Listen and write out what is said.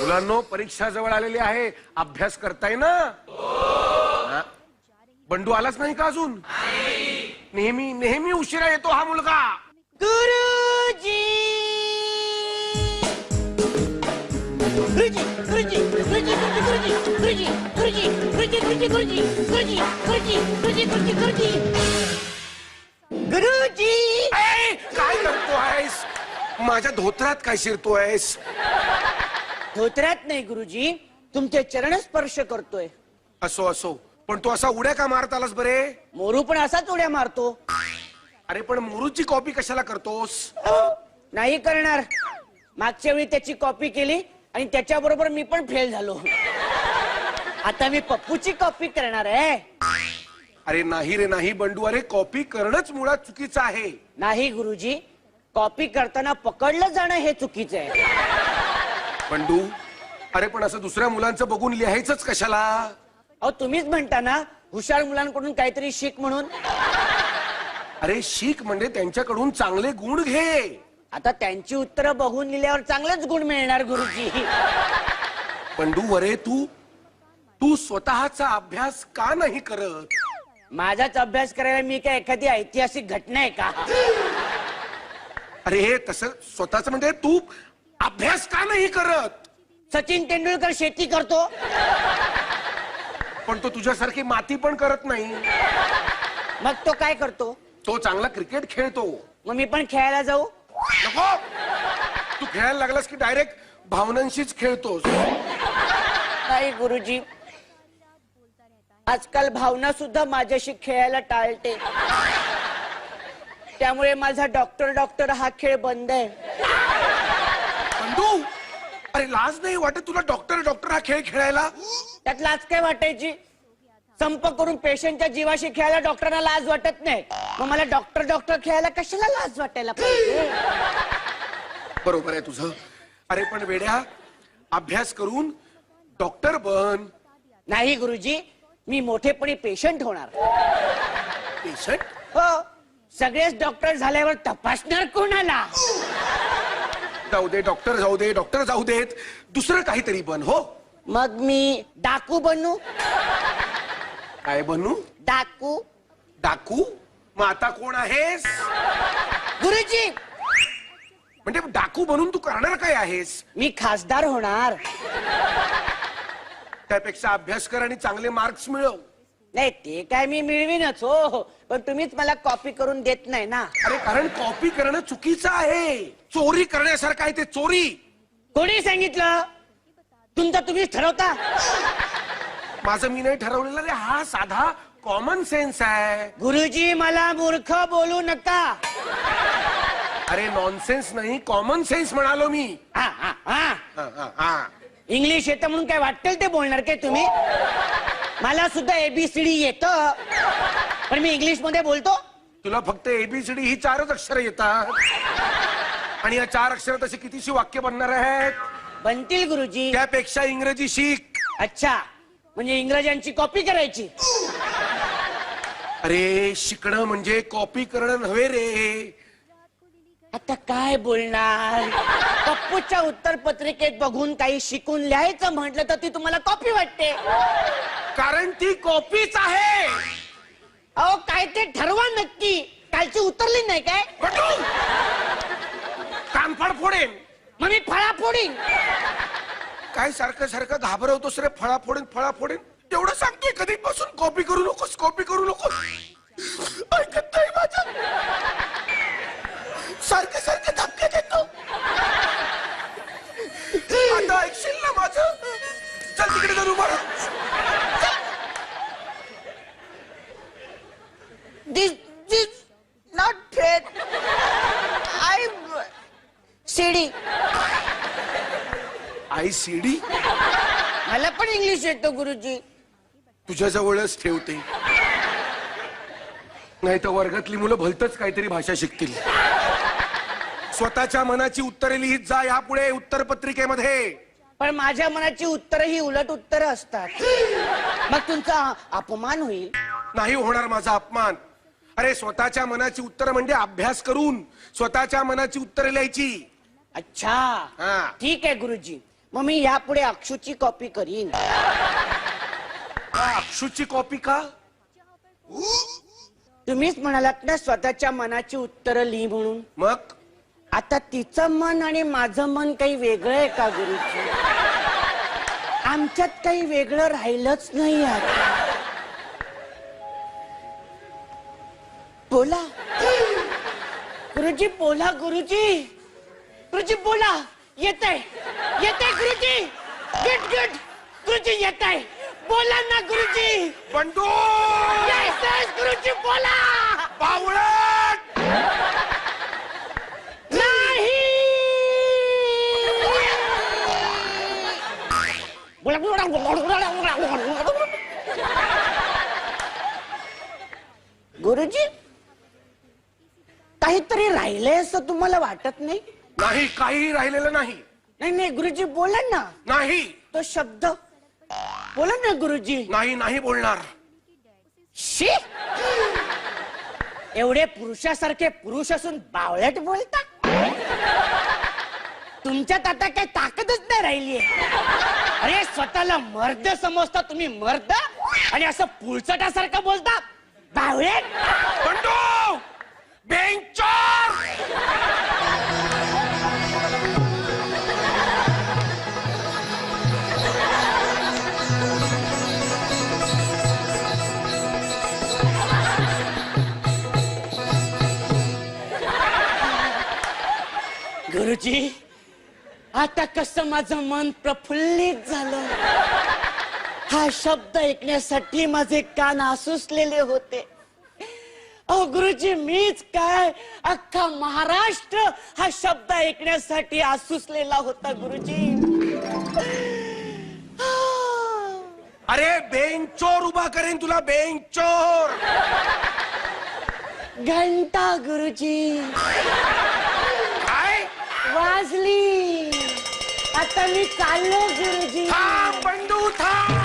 मुलांनो परीक्षा जवळ आलेली आहे अभ्यास करताय ना हा? बंडू आलाच नाही का अजून नेहमी नेहमी उशिरा येतो हा मुलगा गुरुजी गुरुजी गुरुजी गुरुजी गुरुजी गुरुजी गुरुजी गुरुजी गुरुजी गुरुजी गुरुजी गुरुजी गुरुजी गुरुजी गुरुजी गुरुजी ए, काय करतो आहेस माझ्या धोत्रात काय शिरतो आहेस धोत्र्यात नाही गुरुजी. तुमचे चरण स्पर्श करतोय. असो असो. पण तू असा उड्या का मारत आलास बरे? मोरू पण असाच उड्या मारतो. अरे पण मुरुची कॉपी कशाला करतोस? नाही करणार. मागच्या वेळी त्याची कॉपी केली आणि त्याच्याबरोबर मी पण फेल झालो. आता मी पप्पूची कॉपी करणार आहे. अरे नाही रे नाही बंडू. अरे कॉपी करणंच मुळात चुकीचं आहे. नाही गुरुजी. कॉपी करताना पकडलं जाणं हे चुकीचं आहे. बंडू अरे पण असं दुसऱ्या मुलांचं बघून लिहायचंच कशाला? अहो तुम्हीच म्हणता ना हुशार मुलांकडून काहीतरी शिक म्हणून. अरे शिक म्हणजे त्यांच्याकडून चांगले गुण घे. आता त्यांची उत्तरं बघून लिहिल्यावर चांगलेच गुण मिळणार गुरुजी. बंडू वरे तू तू स्वतःचा अभ्यास का नाही करत? माझाच अभ्यास करायला मी काय एखादी ऐतिहासिक घटना आहे का? अरे हे तसं स्वतःच म्हणजे तू अभ्यास का नाही करत? सचिन तेंडुलकर शेती करतो. पण तो तुझ्यासारखी माती पण करत नाही. मग तो काय करतो? तो चांगला क्रिकेट खेळतो. मग मी पण खेळायला जाऊ. नको. तू खेळायला लागलास की डायरेक्ट भावनांशीच खेळतोस? नाही गुरुजी आजकाल भावना सुद्धा माझ्याशी खेळायला टाळते. त्यामुळे माझा डॉक्टर डॉक्टर हा खेळ बंद आहे. अरे लाज नाही वाटत तुला डॉक्टर डॉक्टर हा खेळ खेळायला? त्यात लाज काय वाटायची? संप करून पेशंटच्या जीवाशी खेळायला डॉक्टरना लाज वाटत नाही. मग मला डॉक्टर डॉक्टर खेळायला कशाला लाज वाटायला पाहिजे? बरोबर आहे तुझं. अरे पण वेड्या अभ्यास करून डॉक्टर बन. नाही गुरुजी मी मोठेपणी पेशंट होणार. पेशंट हो. सगळेच डॉक्टर झाल्यावर तपासणार कोणाला? जाऊ दे डॉक्टर जाऊ दे डॉक्टर जाऊ देत. दुसरं काहीतरी बन हो. मग मी डाकू बनू? काय बनू? डाकू. डाकू? मग आता कोण आहेस? गुरुजी! म्हणजे डाकू बनून तू करणार काय आहेस? मी खासदार होणार. त्यापेक्षा अभ्यास कर आणि चांगले मार्क्स मिळव. नाही ते काय मी मिळवीनच हो पण तुम्हीच मला कॉपी करून देत नाही ना. अरे कारण कॉपी करणं चुकीचं आहे. चोरी करण्यासारखं आहे ते चोरी. कोणी सांगितलं? तुमचं तुम्हीच ठरवता? माझं मी नाही ठरवलेलं रे हा साधा कॉमन सेन्स आहे. गुरुजी मला मूर्ख बोलू नका. अरे नॉनसेन्स नाही कॉमन सेन्स म्हणालो मी. हा, हा, हा. हा, हा, हा. इंग्लिश येतं म्हणून काय वाटेल ते बोलणार काय तुम्ही? मला सुद्धा एबीसीडी येत. पण मी इंग्लिशमध्ये बोलतो. तुला फक्त एबीसीडी ही चारच अक्षर येतात. आणि या चार अक्षर तशी कितीशी वाक्य बनणार आहेत? बनतील गुरुजी. त्यापेक्षा इंग्रजी शिक. अच्छा. म्हणजे इंग्रजांची कॉपी करायची. अरे शिकणं म्हणजे कॉपी करणं नव्हे रे. आता काय बोलणार? पप्पूच्या उत्तर पत्रिकेत बघून काही शिकून लिहायचं म्हटलं तर ती तुम्हाला कॉपी वाटते. कारण ती कॉपीच आहे. अहो काय ते ठरवा नक्की. कालची उतरली नाही काय? बटू! कानफाड फोडेन. मग मी फळा फोडीन. काय सारखं सारखं घाबरवतोस रे? फळा फोडेन फळा फोडेन. तेवढं सांगतोय कधीपासून कॉपी करू नकोस कॉपी करू नकोस. ऐकत नाही माझं. आई सीडी? मला पण इंग्लिश येतो गुरुजी. तुझ्या जवळच ठेवते. नाही तर वर्गातली मुलं भलतच काहीतरी भाषा शिकतील. स्वतःच्या मनाची उत्तरे लिहित जा यापुढे उत्तर पत्रिकेमध्ये पण माझ्या मनाची उत्तरं ही उलट उत्तरं असतात. मग तुमचा अपमान होईल. नाही होणार माझा अपमान. अरे स्वतःच्या मनाची उत्तरं म्हणजे अभ्यास करून स्वतःच्या मनाची उत्तरे लिहायची. अच्छा. हा. ठीक आहे गुरुजी. मग मी यापुढे अक्षूची कॉपी करीन. अक्षूची कॉपी का? तुम्हीच म्हणालात ना स्वतःच्या मनाची उत्तरं लिही म्हणून. मग? आता तिचं मन आणि माझं मन काही वेगळं आहे का गुरुजी? आमच्यात काही वेगळं राहिलंच नाही आता बोला. गुरुजी बोला गुरुजी. गुरुजी बोला. येत आहे येत गुरुजी. गुड गुड गुरुजी येत आहे बोला ना गुरुजी. बंडू! Yes, yes, गुरुजी बोला. बावळट! गुरुजी काहीतरी राहिलंय असं तुम्हाला वाटत नाही? नाही काही राहिलेलं नाही. नाही नाही गुरुजी बोला ना. नाही. तो शब्द. बोला ना गुरुजी. नाही नाही बोलणार. शी! एवढे पुरुषासारखे पुरुष असून बावळट बोलता? तुमच्यात आता काही ताकदच नाही राहिली अरे स्वतःला मर्द समजता तुम्ही मर्द? आणि असं पुळचटासारखं बोलता? बावळट? बंडू! बेंचर! गुरुजी आता कसं माझं मन प्रफुल्लित झालं? हा शब्द ऐकण्यासाठी माझे कान आसुसलेले होते. अहो गुरुजी मीच काय? अख्खा महाराष्ट्र हा शब्द ऐकण्यासाठी आसुसलेला होता गुरुजी. अरे बेंचोर उभा करेन तुला बेंचोर घंटा गुरुजी. वाजली. आता मी चाललो गुरुजी. थांब बंडू थांब.